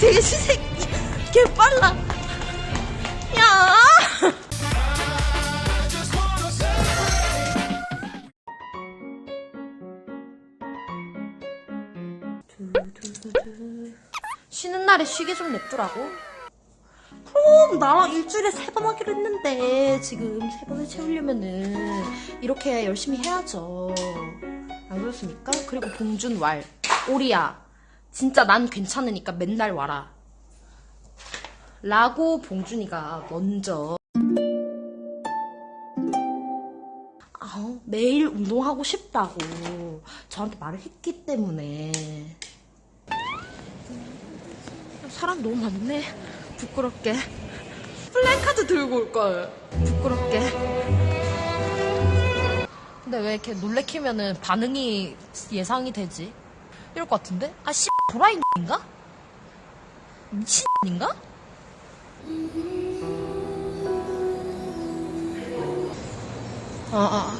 돼지 새끼 개 빨라. 야! 쉬는 날에 쉬게 좀 냅두라고. 그럼 나랑 일주일에 세 번 하기로 했는데 지금 세 번을 채우려면은 이렇게 열심히 해야죠. 안 그렇습니까? 그리고 봉준 왈 오리야 진짜 난 괜찮으니까 맨날 와라. 라고 봉준이가 먼저. 아우, 매일 운동하고 싶다고 저한테 말을 했기 때문에. 사람 너무 많네. 부끄럽게. 플랜카드 들고 올걸. 부끄럽게. 근데 왜 이렇게 놀래키면은 반응이 예상이 되지? 이럴 것 같은데? 아, 씨, 도라이인가? 미친인가? 아, 아,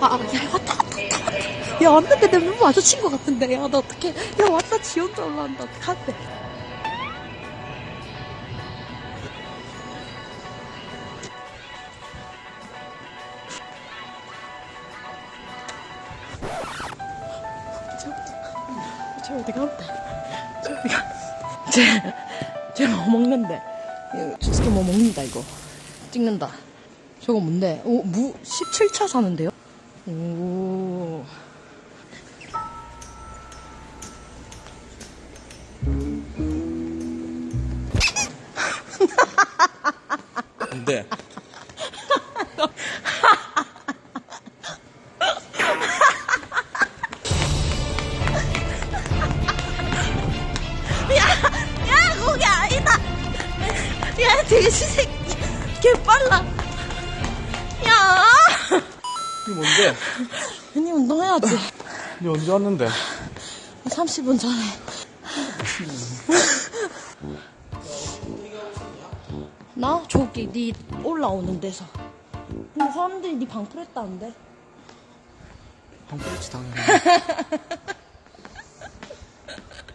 아. 아, 아, 야, 왔다, 왔다, 왔다, 왔다. 야, 왔는데 내 눈 마주친 것 같은데. 야, 나 어떡해. 야, 왔다, 지 혼자 올라간다. 어떡한데. 저 어디 간대? 저 어디 가? 쟤, 쟤뭐 먹는데? 이거 주스케 뭐 먹는다, 이거. 찍는다. 저거 뭔데? 오, 무 17차 사는데요? 오. 근데 이게 뭔데? 언니 운동해야지. 니 언제 왔는데? 30분 전에. 나? 저기, 니 올라오는 데서. 근데 사람들이 니 방풀했다는데? 방풀했지 당연히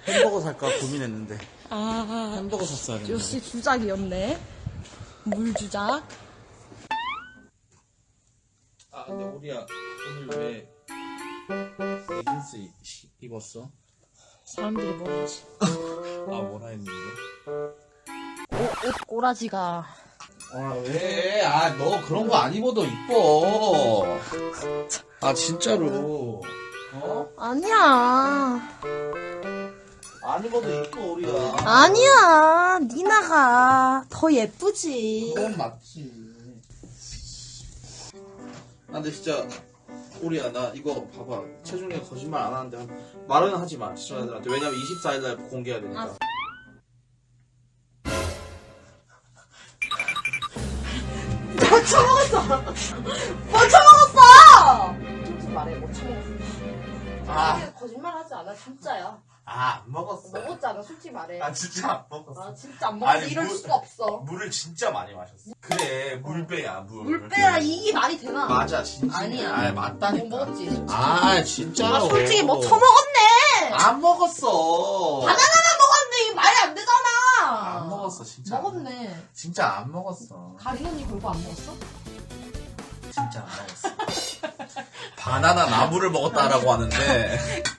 햄버거 살까 고민했는데 아, 햄버거 샀어야 되는데 역시 주작이었네. 물 주작. 아 근데 우리야 오늘 왜 레깅스 이- 입었어? 사람들이 뭐라지? 아 뭐라 했는데? 옷, 옷 꼬라지가. 아 왜? 아 너 그런 거 안 입어도 이뻐 아 진짜로 어? 아니야. 안 입어도 이뻐 우리야 아니야. 니나가 더 예쁘지. 그건 맞지 아 근데 진짜 우리야 나 이거 봐봐 체중에 거짓말 안 하는데 말은 하지 마 시청자들한테 왜냐면 24일날 공개해야 되니까 아. 뭐 처먹었어? 뭐 처먹었어? 솔직히 말해, 뭐 처먹었어? 아, 거짓말 하지 않아, 진짜야. 아, 안 먹었어. 먹었잖아, 솔직히 말해. 아, 진짜 안 먹었어. 아, 진짜 안 먹었어. 아니, 이럴 물- 수가 없어. 물을 진짜 많이 마셨어. 그래, 물배야, 물. 물 빼야 이게 말이 되나? 맞아, 진짜. 아니야. 아, 맞다니까. 뭐 먹었지? 아, 진짜로. 아, 솔직히 뭐 처먹었네! 안 먹었어. 바나나만 먹었는데 이게 말이 안 되잖아! 안 먹었어, 진짜. 먹었네. 진짜 안 먹었어. 가린 언니 결국 안 먹었어? 진짜 안 먹었어. 바나나 나무를 먹었다라고 하는데.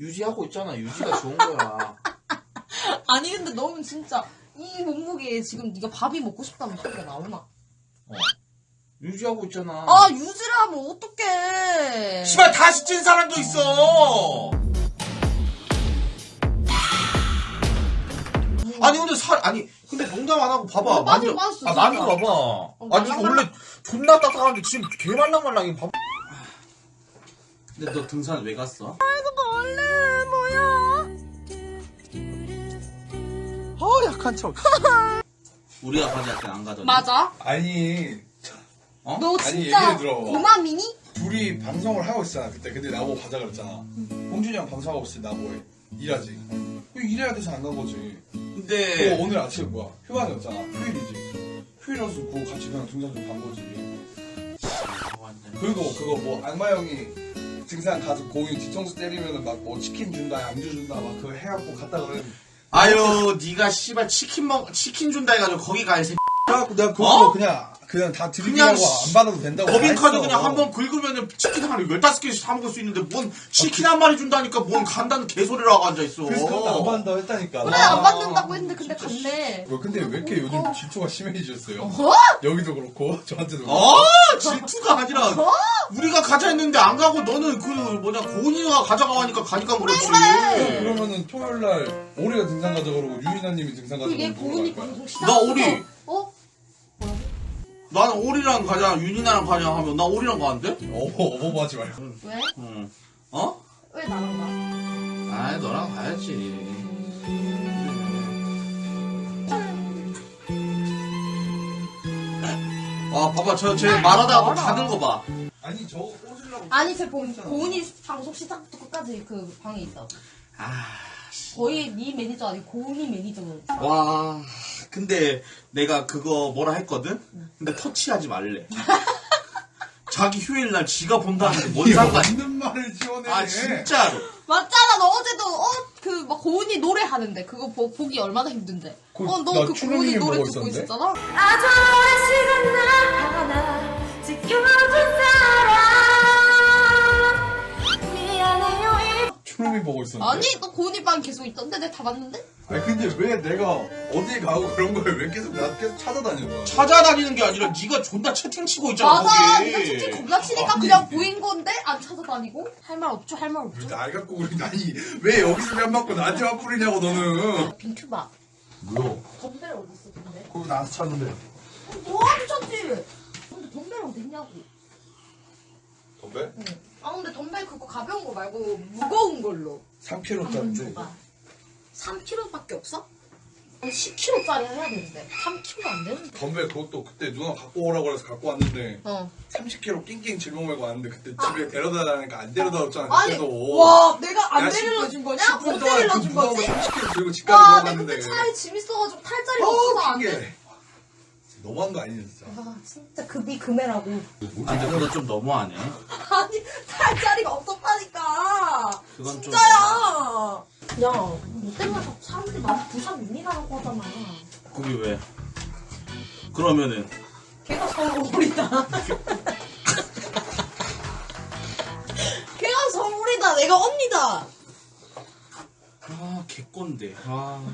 유지하고 있잖아. 유지가 좋은 거야. 아니 근데 너는 진짜 이 몸무게에 지금 네가 밥이 먹고 싶다는 소리가 나오나? 유지하고 있잖아. 아 유지를 하면 어떡해 씨발 다시 찐 사람도 있어. 아니 근데 살 아니 근데 농담 안 하고 봐봐. 어, 빠질 뻔했어, 아 많이 진짜. 봐봐. 어, 아니 이거. 원래 존나 딱딱한데 지금 개 말랑말랑이 봐봐. 근데 너 등산 왜 갔어? 어 약한 척. 우리가 가지 할때 안 가더니. 맞아 아니 어? 너 아니, 진짜 얘기를 들어봐. 고마미니? 둘이 방송을 하고 있잖아 그때 근데 나보고 가자 그랬잖아 홍준이 형 방송하고 있을 때 나보고 일하지 그 일해야 돼서 안 간 거지 근데 그거 오늘 아침에 뭐야 휴관이었잖아 휴일이지 휴일이라서 그거 같이 그냥 등산 좀간 거지 그리고 그거 뭐 악마 형이 등산 가서 공유 뒤통수 때리면은 막 뭐 치킨 준다 양주 준다 막 그거 해갖고 갔다 그랬는데 아유 네가 씨발 치킨 먹 치킨 준다 해가지고 거기 가이 새끼 그래갖고 내가 그거 어? 그냥 그냥 다 드리려고 씨, 안 받아도 된다고 법인 카드 다 그냥. 한 번 긁으면은 치킨 한 열다섯 개씩 사 먹을 수 있는데 뭔 치킨 한 마리 준다니까 뭔 간다는 개소리를 하고 앉아있어 그래서 그것도 안 받는다고 했다니까 그래 안 받는다고 했는데 근데 갔네. 뭐 근데 왜 이렇게 요즘 질투가 심해지셨어요? 어? 여기도 그렇고 저한테도 그렇고 아 질투가 아니라 우리가 가자 했는데 안 가고 너는 그 뭐냐 고은이가 가자고 하니까 가니까 그렇지 그러면은 토요일 날 오리가 등산 가자 그러고 유인아님이 등산 가자 그러고 고은이 갈 거야? 방송 시작. 나 우리. 어? 나는 오리랑 가자 윤이나랑 가냐 하면 나 오리랑 가는데? 어버 어버버 하지 말고 왜? 응 어? 왜 나랑 가? 아 너랑 가야지 아 봐봐 저 쟤 말하다가. 가는 거 봐 아니 저 꽂으려고 아니 제 고, 고은이 방송 시작부터 끝까지 그 방에 있어. 아, 거의 네 매니저 아니고 고은이 매니저는. 와 근데 내가 그거 뭐라 했거든? 근데 터치하지 말래 자기 휴일날 지가 본다는데 뭔 상관이야 맞는 말을 지원해 아 진짜로 맞잖아 너 어제도 어 그 막 고은이 노래 하는데 그거 보, 보기 얼마나 힘든데. 그, 어 너 나 그 고은이 노래 보고 듣고 있었는데? 있었잖아. 아주 오랜 시간 나 하나 지켜준 사람 추루미 보고 있었는데 아니 너 고은이 방 계속 있던데 내가 다 봤는데? 아니 근데 왜 내가 어디 가고 그런 걸 왜 계속 나 계속 찾아다니는 거야 찾아다니는 게 아니라 네가 존나 채팅 치고 있잖아 맞아. 거기 네가 채팅 겁나 치니까 아니. 그냥 보인 건데 안 찾아다니고 할 말 없죠 할 말 없죠. 날 갖고 우리 아니 왜 여기서 뺨 맞고 나한테 만 뿌리냐고 너는 빈큐바. 뭐야 덤벨 어디 있어 덤벨? 그거 나한테 찾는데 너한테 찾지. 근데 덤벨 어디 있냐고. 덤벨? 아 근데 덤벨 그거 가벼운 거 말고 무거운 걸로. 3kg짜리인데 3kg밖에 없어? 10kg짜리 해야 되는데 3kg 안 되는데. 덤벨 그것도 그때 누나 갖고 오라고 해서 갖고 왔는데 어. 30kg 낑낑 짊어 메고 왔는데 그때 집에 데려다 다니까 안 데려다 줬잖아 아니 그때도 와 내가 안 10분 준 거냐? 못 10분 동안 데리러 그준 거지? 거 30kg 들고 집까지 와 걸어갔는데 그때 차에 짐 있어가지고 탈 자리가 없어서 어안 돼. 너무한 거 아니냐 진짜 아 진짜 급이 금해라고. 아 근데 그거 좀 너무하네 아니 탈 자리가 없었다니까. 그건 좀 진짜야. 야, 너 때문에 자꾸 사람들이 나한테 부산 민이라고 하잖아. 그게 왜 그러면은 걔가 서울이다. 걔가 서울이다. 내가 언니다. 아 개꼰대 아